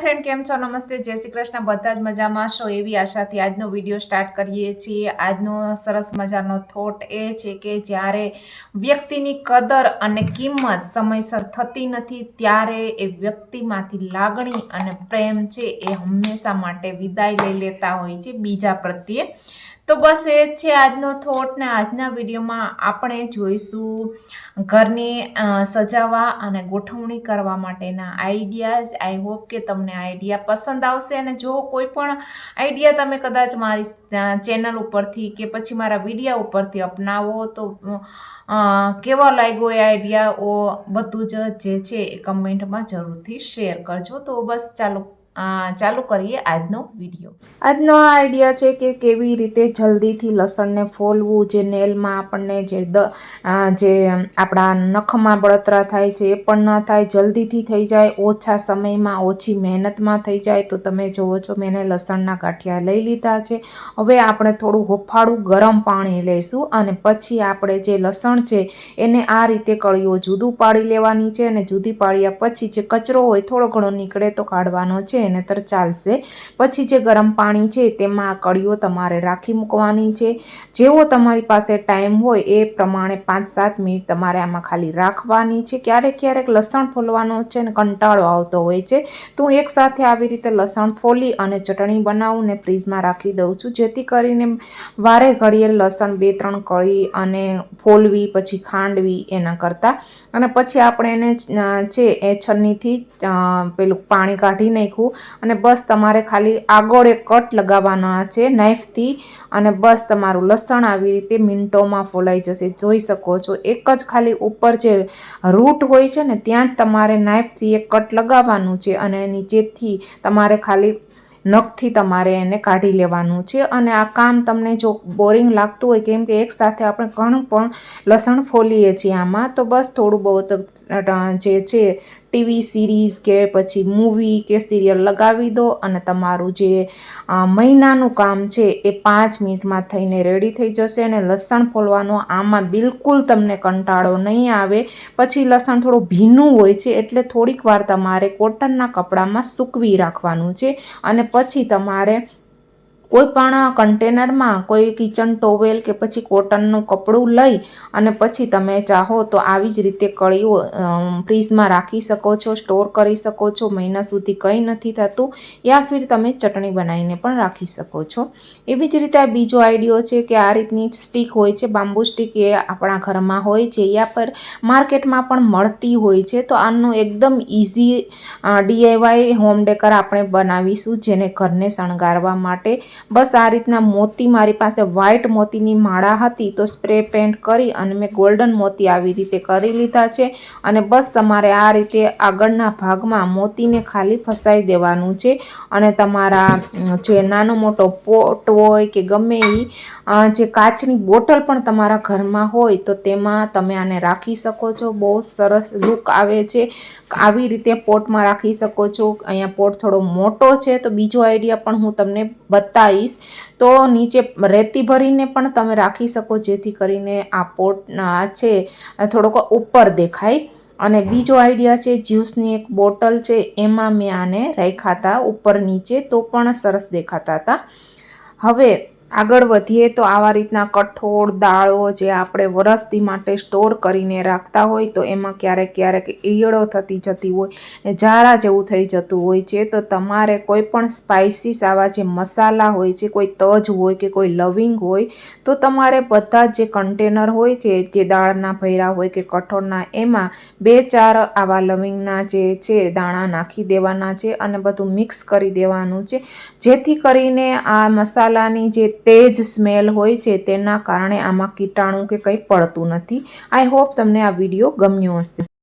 Friend, કેમ છો? નમસ્તે. જય શ્રી કૃષ્ણ. બધા જ મજામાં છો એવી આશાથી આજનો વીડિયો સ્ટાર્ટ કરીએ છીએ. આજનો સરસ મજાનો થોટ એ છે કે જ્યારે વ્યક્તિની કદર અને કિંમત સમયસર થતી નથી, ત્યારે એ વ્યક્તિમાંથી લાગણી અને પ્રેમ છે એ હંમેશા માટે વિદાય લઈ લેતા હોય છે બીજા પ્રત્યે. તો બસ એ જ છે આજનો થોટ ને આજના વિડીયોમાં આપણે જોઈશું ઘરની સજાવવા અને ગોઠવણી કરવા માટેના આઈડિયાઝ આઈ હોપ કે તમને આઈડિયા પસંદ આવશે અને જો કોઈ પણ આઈડિયા તમે કદાચ મારી ચેનલ ઉપરથી કે પછી મારા વિડીયા ઉપરથી અપનાવો તો કેવા લાગ્યો એ આઈડિયા ઓ બધું જ જે છે એ કમેન્ટમાં જરૂરથી શેર કરજો. તો બસ ચાલો. ચાલુ કરીએ આજનો વીડિયો. આજનો આ આઈડિયા છે કે કેવી રીતે જલ્દીથી લસણને ફોલવું, જે નેલમાં આપણને જે દ જે આપણા નખમાં બળતરા થાય છે એ પણ ન થાય, જલ્દીથી થઈ જાય, ઓછા સમયમાં, ઓછી મહેનતમાં થઈ જાય, તો તમે જુઓ છો મેં લસણના ગાંઠિયા લઈ લીધા છે. હવે આપણે થોડું હુફાળું ગરમ પાણી લઈશું અને પછી આપણે જે લસણ છે એને આ રીતે કળીઓ જુદું પાડી લેવાની છે અને જુદી પાડ્યા પછી જે કચરો હોય થોડો ઘણો નીકળે તો કાઢવાનો છે. નહીતર ચાલશે. પછી જે ગરમ પાણી છે તેમાં કળીઓ તમારે રાખી મૂકવાની છે. જેવો તમારી પાસે ટાઈમ હોય એ પ્રમાણે પાંચ સાત મિનિટ તમારે આમાં ખાલી રાખવાની છે. ક્યારેક ક્યારેક લસણ ફોલવાનો છે ને કંટાળો આવતો હોય છે. તો હું એકસાથે આવી રીતે લસણ ફોલી અને ચટણી બનાવું ને ફ્રીજમાં રાખી દઉં છું. જેથી કરીને વારે ઘડીએ લસણ બે ત્રણ કળી અને ફોલવી, પછી ખાંડવી એના કરતાં. અને પછી આપણે એને છે એ છન્નીથી પેલું પાણી કાઢી નાખ્યું. અને બસ તમારે ખાલી આગળ એક કટ લગાવવાના છે નાઈફથી અને બસ તમારું લસણ આવી રીતે મિનિટોમાં ફોલાઈ જશે. જોઈ શકો છો, એક જ ખાલી ઉપર જે રૂટ હોય છે ને, ત્યાં જ તમારે નાઈફથી એક કટ લગાવવાનું છે અને નીચેથી તમારે ખાલી નખથી તમારે એને કાઢી લેવાનું છે. અને આ કામ તમને જો બોરિંગ લાગતું હોય, કેમ કે એકસાથે આપણે ઘણું પણ લસણ ફોલીએ છીએ આમાં, તો બસ થોડું બહુ જે છે ટીવી સિરીઝ કે પછી મૂવી કે સિરિયલ લગાવી દો અને તમારું જે મહિનાનું કામ છે એ પાંચ મિનિટમાં થઈને રેડી થઈ જશે અને લસણ ફોલવાનો આમાં બિલકુલ તમને કંટાળો નહીં આવે. પછી લસણ થોડું ભીનું હોય છે એટલે થોડીક વાર તમારે કોટનના કપડામાં સૂકવી રાખવાનું છે અને પછી તમારે કોઈ પણ કન્ટેનરમાં, કોઈ કિચન ટોવેલ કે પછી કોટનનું કપડું લઈ અને પછી તમે ચાહો તો આવી જ રીતે કળીઓ ફ્રીઝમાં રાખી શકો છો, સ્ટોર કરી શકો છો, મહિના સુધી કંઈ નથી થતું, યા ફિર તમે ચટણી બનાવીને પણ રાખી શકો છો. એવી જ રીતે આ બીજો આઈડિયો છે કે આ રીતની સ્ટીક હોય છે, બાંબુ સ્ટીક એ આપણા ઘરમાં હોય છે, યા પર માર્કેટમાં પણ મળતી હોય છે, તો આનું એકદમ ઇઝી ડીઆઈવાય હોમ ડેકર આપણે બનાવીશું, જેને ઘરને શણગારવા માટે બસ આ રીતના મોતી મારી પાસે વ્હાઇટ મોતીની માળા હતી તો સ્પ્રે પેન્ટ કરી અને મેં ગોલ્ડન મોતી આવી રીતે કરી લીધા છે અને બસ તમારે આ રીતે આગળના ભાગમાં મોતીને ખાલી ફસાઈ દેવાનું છે અને તમારા જે નાનો મોટો પોટ હોય કે ગમે એ જે કાચની બોટલ પણ તમારા ઘરમાં હોય તો તેમાં તમે આને રાખી શકો છો. બહુ સરસ લુક આવે છે. આવી રીતે પોટમાં રાખી શકો છો. અહીંયા પોટ થોડો મોટો છે તો બીજો આઈડિયા પણ હું તમને બતાવીશ તો નીચે રેતી ભરીને પણ તમે રાખી શકો, જેથી કરીને આ પોટ છે થોડોક ઉપર દેખાય. અને બીજો આઈડિયા છે, જ્યુસની એક બોટલ છે, એમાં મેં આને રાખ્યા હતા ઉપર નીચે, તો પણ સરસ દેખાતા હતા. હવે આગળ વધીએ તો આવા રીતના કઠોળ, દાળો જે આપણે વરસથી માટે સ્ટોર કરીને રાખતા હોય તો એમાં ક્યારેક ક્યારેક ઈયળો થતી જતી હોય ઝાડા જેવું થઈ જતું હોય છે. તો તમારે કોઈ પણ સ્પાઇસીસ આવા જે મસાલા હોય છે, કોઈ તજ હોય કે કોઈ લવિંગ હોય, તો તમારે બધા જે કન્ટેનર હોય છે, જે દાળના ભૈરા હોય કે કઠોળના, એમાં બે ચાર આવા લવિંગના જે છે, દાણા નાખી દેવાના છે અને બધું મિક્સ કરી દેવાનું છે. જેથી કરીને આ મસાલાની જે તેજ સ્મેલ હોય છે તેના કારણે આમાં કીટાણુ કે કંઈ પડતું નથી. આઈ હોપ તમને આ વીડિયો ગમ્યો હશે.